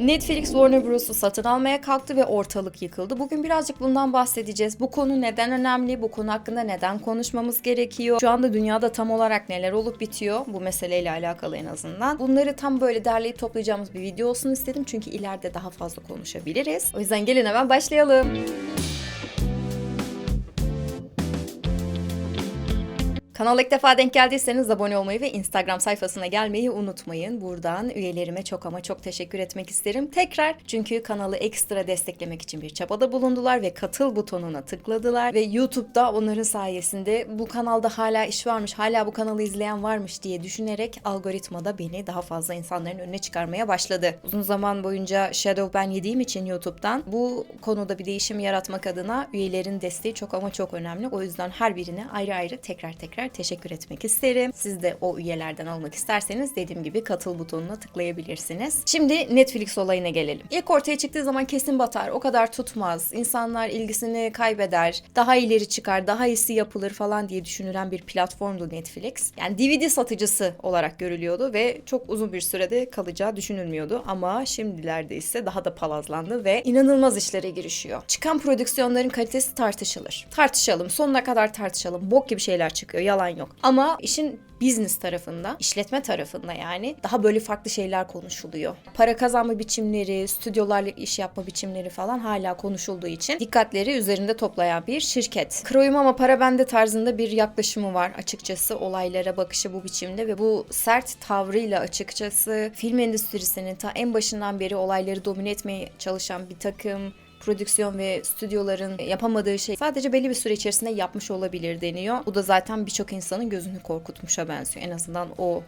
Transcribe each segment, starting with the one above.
Netflix Warner Bros'u satın almaya kalktı ve ortalık yıkıldı. Bugün birazcık bundan bahsedeceğiz. Bu konu neden önemli? Bu konu hakkında neden konuşmamız gerekiyor? Şu anda dünyada tam olarak neler olup bitiyor? Bu meseleyle alakalı en azından. Bunları tam böyle derleyip toplayacağımız bir video olsun istedim. Çünkü ileride daha fazla konuşabiliriz. O yüzden gelin hemen başlayalım. Kanala ilk defa denk geldiyseniz abone olmayı ve Instagram sayfasına gelmeyi unutmayın. Buradan üyelerime çok ama çok teşekkür etmek isterim. Tekrar çünkü kanalı ekstra desteklemek için bir çabada bulundular ve katıl butonuna tıkladılar ve YouTube'da onların sayesinde bu kanalda hala iş varmış, hala bu kanalı izleyen varmış diye düşünerek algoritmada beni daha fazla insanların önüne çıkarmaya başladı. Uzun zaman boyunca Shadow ben yediğim için YouTube'dan bu konuda bir değişim yaratmak adına üyelerin desteği çok ama çok önemli. O yüzden her birine ayrı ayrı tekrar tekrar teşekkür etmek isterim. Siz de o üyelerden olmak isterseniz dediğim gibi katıl butonuna tıklayabilirsiniz. Şimdi Netflix olayına gelelim. İlk ortaya çıktığı zaman kesin batar, o kadar tutmaz, insanlar ilgisini kaybeder, daha ileri çıkar, daha iyisi yapılır falan diye düşünülen bir platformdu Netflix. Yani DVD satıcısı olarak görülüyordu ve çok uzun bir sürede kalacağı düşünülmüyordu ama şimdilerde ise daha da palazlandı ve inanılmaz işlere girişiyor. Çıkan prodüksiyonların kalitesi tartışılır. Tartışalım, sonuna kadar tartışalım. Bok gibi şeyler çıkıyor, yalan yok. Ama işin business tarafında, işletme tarafında yani daha böyle farklı şeyler konuşuluyor. Para kazanma biçimleri, stüdyolarla iş yapma biçimleri falan hala konuşulduğu için dikkatleri üzerinde toplayan bir şirket. Kroyum ama para bende tarzında bir yaklaşımı var açıkçası olaylara bakışı bu biçimde ve bu sert tavrıyla açıkçası film endüstrisinin ta en başından beri olayları domine etmeye çalışan bir takım prodüksiyon ve stüdyoların yapamadığı şey sadece belli bir süre içerisinde yapmış olabilir deniyor. Bu da zaten birçok insanın gözünü korkutmuşa benziyor. En azından o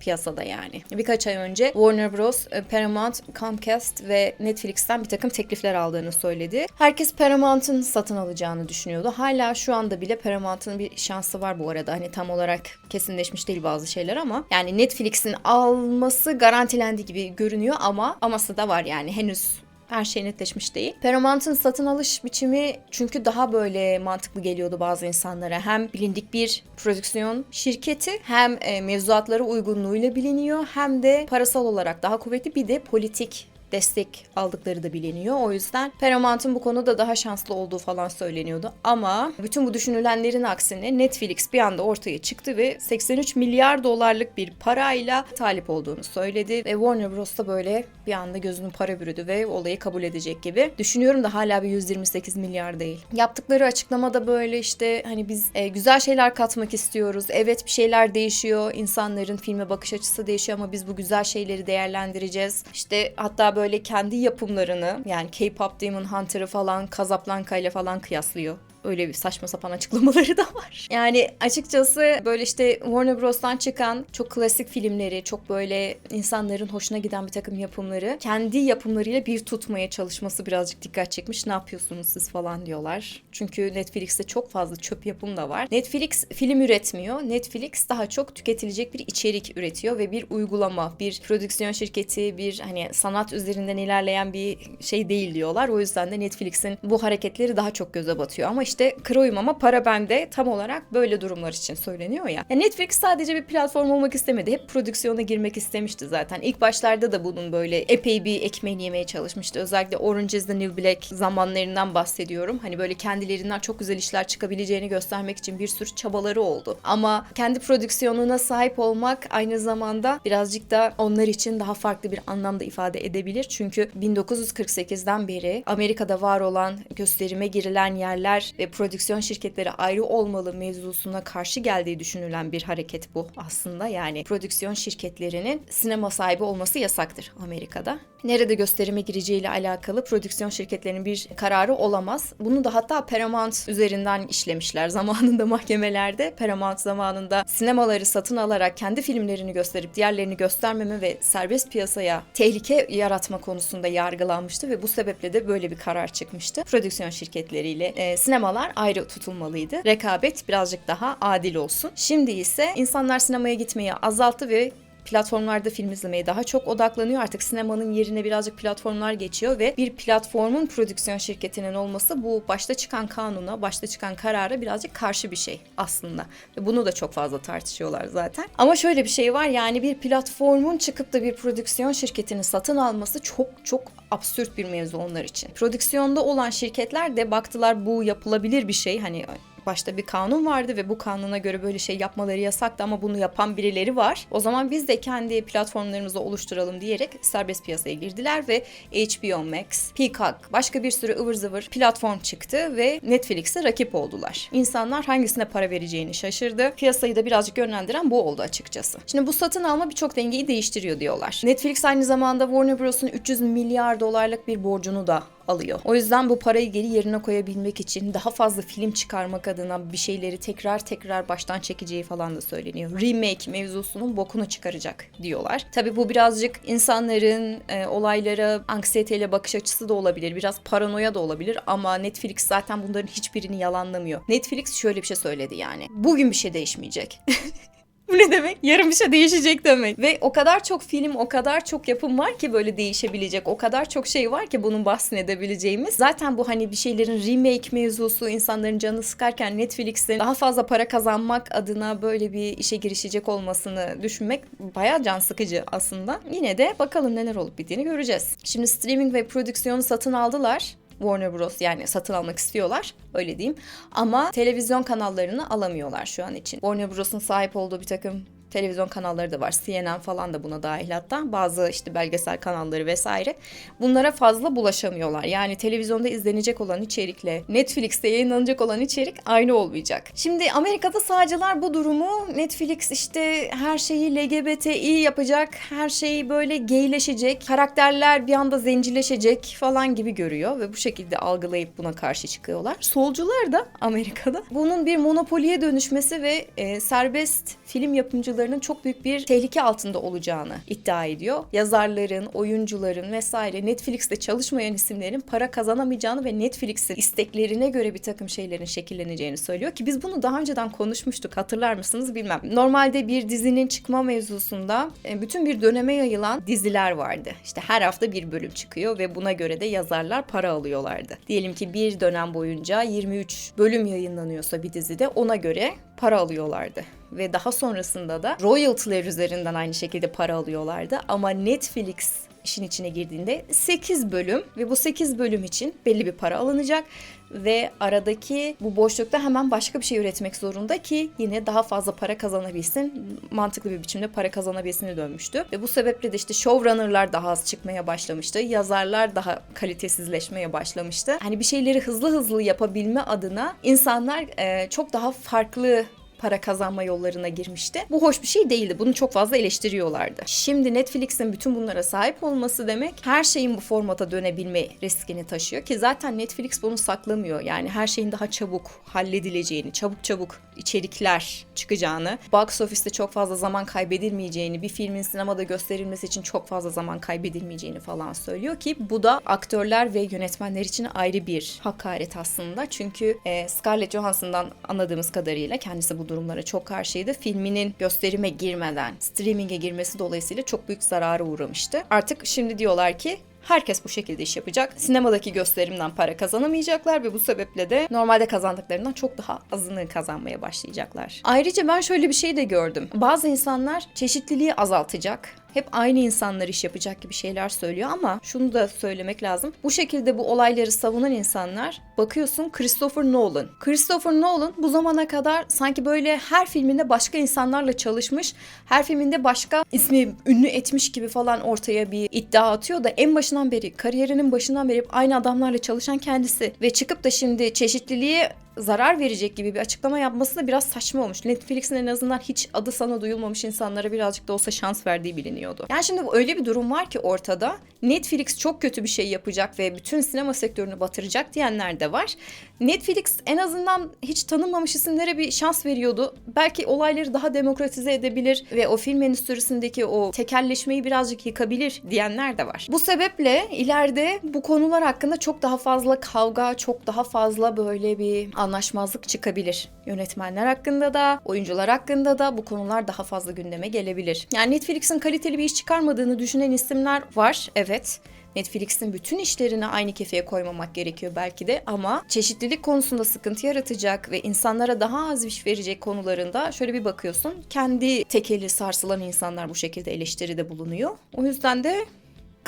piyasada yani. Birkaç ay önce Warner Bros, Paramount, Comcast ve Netflix'ten bir takım teklifler aldığını söyledi. Herkes Paramount'ın satın alacağını düşünüyordu. Hala şu anda bile Paramount'ın bir şansı var bu arada. Hani tam olarak kesinleşmiş değil bazı şeyler ama yani Netflix'in alması garantilendi gibi görünüyor ama aması da var yani henüz her şey netleşmiş değil. Paramount'ın satın alış biçimi çünkü daha böyle mantıklı geliyordu bazı insanlara. Hem bilindik bir prodüksiyon şirketi hem e, mevzuatları uygunluğuyla biliniyor hem de parasal olarak daha kuvvetli bir de politik destek aldıkları da biliniyor. O yüzden Paramount'un bu konuda daha şanslı olduğu falan söyleniyordu. Ama bütün bu düşünülenlerin aksine Netflix bir anda ortaya çıktı ve 83 milyar dolarlık bir parayla talip olduğunu söyledi. Ve Warner Bros. da böyle bir anda gözünün para bürüdü ve olayı kabul edecek gibi. Düşünüyorum da hala bir 128 milyar değil. Yaptıkları açıklamada böyle işte hani biz e, güzel şeyler katmak istiyoruz. Evet bir şeyler değişiyor. İnsanların filme bakış açısı değişiyor ama biz bu güzel şeyleri değerlendireceğiz. İşte hatta böyle kendi yapımlarını yani K-pop Demon Hunter'ı falan Casablanca ile falan kıyaslıyor öyle bir saçma sapan açıklamaları da var. Yani açıkçası böyle işte Warner Bros'tan çıkan çok klasik filmleri, çok böyle insanların hoşuna giden bir takım yapımları kendi yapımlarıyla bir tutmaya çalışması birazcık dikkat çekmiş. Ne yapıyorsunuz siz falan diyorlar. Çünkü Netflix'te çok fazla çöp yapım da var. Netflix film üretmiyor. Netflix daha çok tüketilecek bir içerik üretiyor ve bir uygulama, bir prodüksiyon şirketi, bir hani sanat üzerinden ilerleyen bir şey değil diyorlar. O yüzden de Netflix'in bu hareketleri daha çok göze batıyor. Ama işte kroyum ama para bende tam olarak böyle durumlar için söyleniyor ya. Yani Netflix sadece bir platform olmak istemedi. Hep prodüksiyona girmek istemişti zaten. İlk başlarda da bunun böyle epey bir ekmeğini yemeye çalışmıştı. Özellikle Orange is the New Black zamanlarından bahsediyorum. Hani böyle kendilerinden çok güzel işler çıkabileceğini göstermek için bir sürü çabaları oldu. Ama kendi prodüksiyonuna sahip olmak aynı zamanda birazcık da onlar için daha farklı bir anlamda ifade edebilir. Çünkü 1948'den beri Amerika'da var olan gösterime girilen yerler ve prodüksiyon şirketleri ayrı olmalı mevzusuna karşı geldiği düşünülen bir hareket bu aslında. Yani prodüksiyon şirketlerinin sinema sahibi olması yasaktır Amerika'da. Nerede gösterime gireceğiyle alakalı prodüksiyon şirketlerinin bir kararı olamaz. Bunu da hatta Paramount üzerinden işlemişler zamanında mahkemelerde. Paramount zamanında sinemaları satın alarak kendi filmlerini gösterip diğerlerini göstermeme ve serbest piyasaya tehlike yaratma konusunda yargılanmıştı ve bu sebeple de böyle bir karar çıkmıştı. Prodüksiyon şirketleriyle e, sinemalar ayrı tutulmalıydı. Rekabet birazcık daha adil olsun. Şimdi ise insanlar sinemaya gitmeyi azalttı ve platformlarda film izlemeye daha çok odaklanıyor. Artık sinemanın yerine birazcık platformlar geçiyor ve bir platformun prodüksiyon şirketinin olması bu başta çıkan kanuna, başta çıkan karara birazcık karşı bir şey aslında. Ve bunu da çok fazla tartışıyorlar zaten. Ama şöyle bir şey var yani bir platformun çıkıp da bir prodüksiyon şirketini satın alması çok çok absürt bir mevzu onlar için. Prodüksiyonda olan şirketler de baktılar bu yapılabilir bir şey. Hani başta bir kanun vardı ve bu kanuna göre böyle şey yapmaları yasaktı ama bunu yapan birileri var. O zaman biz de kendi platformlarımızı oluşturalım diyerek serbest piyasaya girdiler ve HBO Max, Peacock, başka bir sürü ıvır zıvır platform çıktı ve Netflix'e rakip oldular. İnsanlar hangisine para vereceğini şaşırdı. Piyasayı da birazcık yönlendiren bu oldu açıkçası. Şimdi bu satın alma birçok dengeyi değiştiriyor diyorlar. Netflix aynı zamanda Warner Bros'un 300 milyar dolarlık bir borcunu da alıyor. O yüzden bu parayı geri yerine koyabilmek için daha fazla film çıkarmak adına bir şeyleri tekrar tekrar baştan çekeceği falan da söyleniyor. Remake mevzusunun bokunu çıkaracak diyorlar. Tabi bu birazcık insanların e, olaylara anksiyeteyle bakış açısı da olabilir. Biraz paranoya da olabilir ama Netflix zaten bunların hiçbirini yalanlamıyor. Netflix şöyle bir şey söyledi yani. Bugün bir şey değişmeyecek. Bu ne demek? Yarın bir şey değişecek demek. Ve o kadar çok film, o kadar çok yapım var ki böyle değişebilecek. O kadar çok şey var ki bunun bahsini edebileceğimiz. Zaten bu hani bir şeylerin remake mevzusu insanların canını sıkarken Netflix'in daha fazla para kazanmak adına böyle bir işe girişecek olmasını düşünmek bayağı can sıkıcı aslında. Yine de bakalım neler olup bittiğini göreceğiz. Şimdi streaming ve prodüksiyonu satın aldılar. Warner Bros yani satın almak istiyorlar öyle diyeyim. Ama televizyon kanallarını alamıyorlar şu an için. Warner Bros'un sahip olduğu bir takım televizyon kanalları da var. CNN falan da buna dahil hatta. Bazı işte belgesel kanalları vesaire. Bunlara fazla bulaşamıyorlar. Yani televizyonda izlenecek olan içerikle Netflix'te yayınlanacak olan içerik aynı olmayacak. Şimdi Amerika'da sağcılar bu durumu Netflix işte her şeyi LGBTİ yapacak. Her şeyi böyle geyleşecek. Karakterler bir anda zencileşecek falan gibi görüyor ve bu şekilde algılayıp buna karşı çıkıyorlar. Solcular da Amerika'da bunun bir monopoliye dönüşmesi ve e, serbest film yapımcıları oyuncularının çok büyük bir tehlike altında olacağını iddia ediyor. Yazarların, oyuncuların vesaire Netflix'te çalışmayan isimlerin para kazanamayacağını ve Netflix'in isteklerine göre bir takım şeylerin şekilleneceğini söylüyor ki biz bunu daha önceden konuşmuştuk hatırlar mısınız bilmem. Normalde bir dizinin çıkma mevzusunda e, bütün bir döneme yayılan diziler vardı. İşte her hafta bir bölüm çıkıyor ve buna göre de yazarlar para alıyorlardı. Diyelim ki bir dönem boyunca 23 bölüm yayınlanıyorsa bir dizide ona göre para alıyorlardı ve daha sonrasında da royalty'ler üzerinden aynı şekilde para alıyorlardı ama Netflix işin içine girdiğinde 8 bölüm ve bu 8 bölüm için belli bir para alınacak ve aradaki bu boşlukta hemen başka bir şey üretmek zorunda ki yine daha fazla para kazanabilsin, mantıklı bir biçimde para kazanabilsine dönmüştü. Ve bu sebeple de işte showrunner'lar daha az çıkmaya başlamıştı. Yazarlar daha kalitesizleşmeye başlamıştı. Hani bir şeyleri hızlı hızlı yapabilme adına insanlar çok daha farklı para kazanma yollarına girmişti. Bu hoş bir şey değildi. Bunu çok fazla eleştiriyorlardı. Şimdi Netflix'in bütün bunlara sahip olması demek her şeyin bu formata dönebilme riskini taşıyor ki zaten Netflix bunu saklamıyor. Yani her şeyin daha çabuk halledileceğini, çabuk çabuk içerikler çıkacağını, box office'te çok fazla zaman kaybedilmeyeceğini, bir filmin sinemada gösterilmesi için çok fazla zaman kaybedilmeyeceğini falan söylüyor ki bu da aktörler ve yönetmenler için ayrı bir hakaret aslında. Çünkü e, Scarlett Johansson'dan anladığımız kadarıyla kendisi bu durumlara çok karşıydı. Filminin gösterime girmeden streaming'e girmesi dolayısıyla çok büyük zarara uğramıştı. Artık şimdi diyorlar ki Herkes bu şekilde iş yapacak. Sinemadaki gösterimden para kazanamayacaklar ve bu sebeple de normalde kazandıklarından çok daha azını kazanmaya başlayacaklar. Ayrıca ben şöyle bir şey de gördüm. Bazı insanlar çeşitliliği azaltacak hep aynı insanlar iş yapacak gibi şeyler söylüyor ama şunu da söylemek lazım. Bu şekilde bu olayları savunan insanlar bakıyorsun Christopher Nolan. Christopher Nolan bu zamana kadar sanki böyle her filminde başka insanlarla çalışmış, her filminde başka ismi ünlü etmiş gibi falan ortaya bir iddia atıyor da en başından beri, kariyerinin başından beri hep aynı adamlarla çalışan kendisi ve çıkıp da şimdi çeşitliliği zarar verecek gibi bir açıklama yapması da biraz saçma olmuş. Netflix'in en azından hiç adı sana duyulmamış insanlara birazcık da olsa şans verdiği biliniyordu. Yani şimdi öyle bir durum var ki ortada. Netflix çok kötü bir şey yapacak ve bütün sinema sektörünü batıracak diyenler de var. Netflix en azından hiç tanınmamış isimlere bir şans veriyordu. Belki olayları daha demokratize edebilir ve o film endüstrisindeki o tekelleşmeyi birazcık yıkabilir diyenler de var. Bu sebeple ileride bu konular hakkında çok daha fazla kavga, çok daha fazla böyle bir anlaşmazlık çıkabilir. Yönetmenler hakkında da, oyuncular hakkında da bu konular daha fazla gündeme gelebilir. Yani Netflix'in kaliteli bir iş çıkarmadığını düşünen isimler var, evet. Netflix'in bütün işlerini aynı kefeye koymamak gerekiyor belki de ama çeşitlilik konusunda sıkıntı yaratacak ve insanlara daha az iş verecek konularında şöyle bir bakıyorsun. Kendi tekeli sarsılan insanlar bu şekilde eleştiride bulunuyor. O yüzden de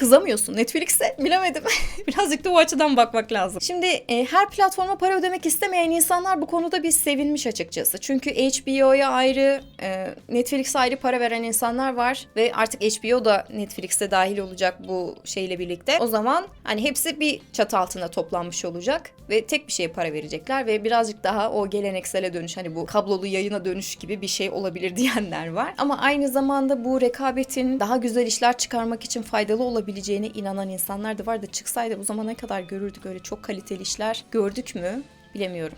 kızamıyorsun Netflix'e bilemedim. Birazcık da o açıdan bakmak lazım. Şimdi e, her platforma para ödemek istemeyen insanlar bu konuda bir sevinmiş açıkçası. Çünkü HBO'ya ayrı, e, Netflix'e ayrı para veren insanlar var ve artık HBO da Netflix'te dahil olacak bu şeyle birlikte. O zaman hani hepsi bir çatı altında toplanmış olacak ve tek bir şeye para verecekler ve birazcık daha o geleneksele dönüş hani bu kablolu yayına dönüş gibi bir şey olabilir diyenler var. Ama aynı zamanda bu rekabetin daha güzel işler çıkarmak için faydalı olabileceğine inanan insanlar da var da çıksaydı bu zamana kadar görürdük öyle çok kaliteli işler gördük mü bilemiyorum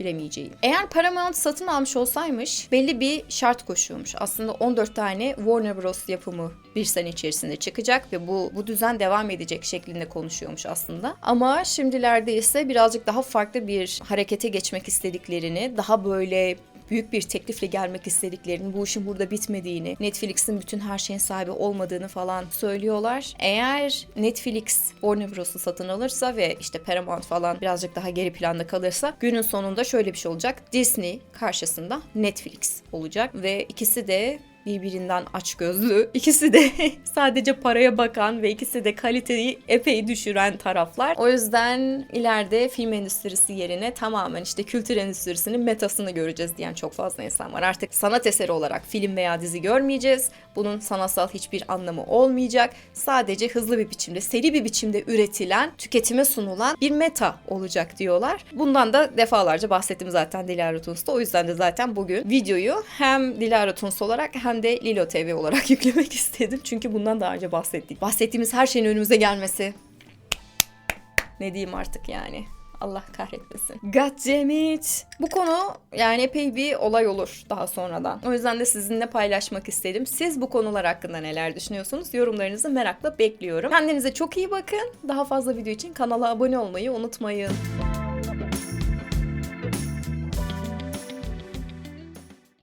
bilemeyeceğim. Eğer Paramount satın almış olsaymış belli bir şart koşuyormuş. Aslında 14 tane Warner Bros yapımı bir sene içerisinde çıkacak ve bu bu düzen devam edecek şeklinde konuşuyormuş aslında. Ama şimdilerde ise birazcık daha farklı bir harekete geçmek istediklerini, daha böyle büyük bir teklifle gelmek istediklerini, bu işin burada bitmediğini, Netflix'in bütün her şeyin sahibi olmadığını falan söylüyorlar. Eğer Netflix Warner Bros'u satın alırsa ve işte Paramount falan birazcık daha geri planda kalırsa günün sonunda şöyle bir şey olacak. Disney karşısında Netflix olacak ve ikisi de birbirinden açgözlü. İkisi de sadece paraya bakan ve ikisi de kaliteyi epey düşüren taraflar. O yüzden ileride film endüstrisi yerine tamamen işte kültür endüstrisinin metasını göreceğiz diyen çok fazla insan var. Artık sanat eseri olarak film veya dizi görmeyeceğiz. Bunun sanatsal hiçbir anlamı olmayacak. Sadece hızlı bir biçimde, seri bir biçimde üretilen, tüketime sunulan bir meta olacak diyorlar. Bundan da defalarca bahsettim zaten Dilara Tuns'ta. O yüzden de zaten bugün videoyu hem Dilara Tuns olarak hem de Lilo TV olarak yüklemek istedim. Çünkü bundan daha önce bahsettik. Bahsettiğimiz her şeyin önümüze gelmesi. Ne diyeyim artık yani. Allah kahretmesin. Goddammit. Bu konu yani epey bir olay olur daha sonradan. O yüzden de sizinle paylaşmak istedim. Siz bu konular hakkında neler düşünüyorsunuz? Yorumlarınızı merakla bekliyorum. Kendinize çok iyi bakın. Daha fazla video için kanala abone olmayı unutmayın.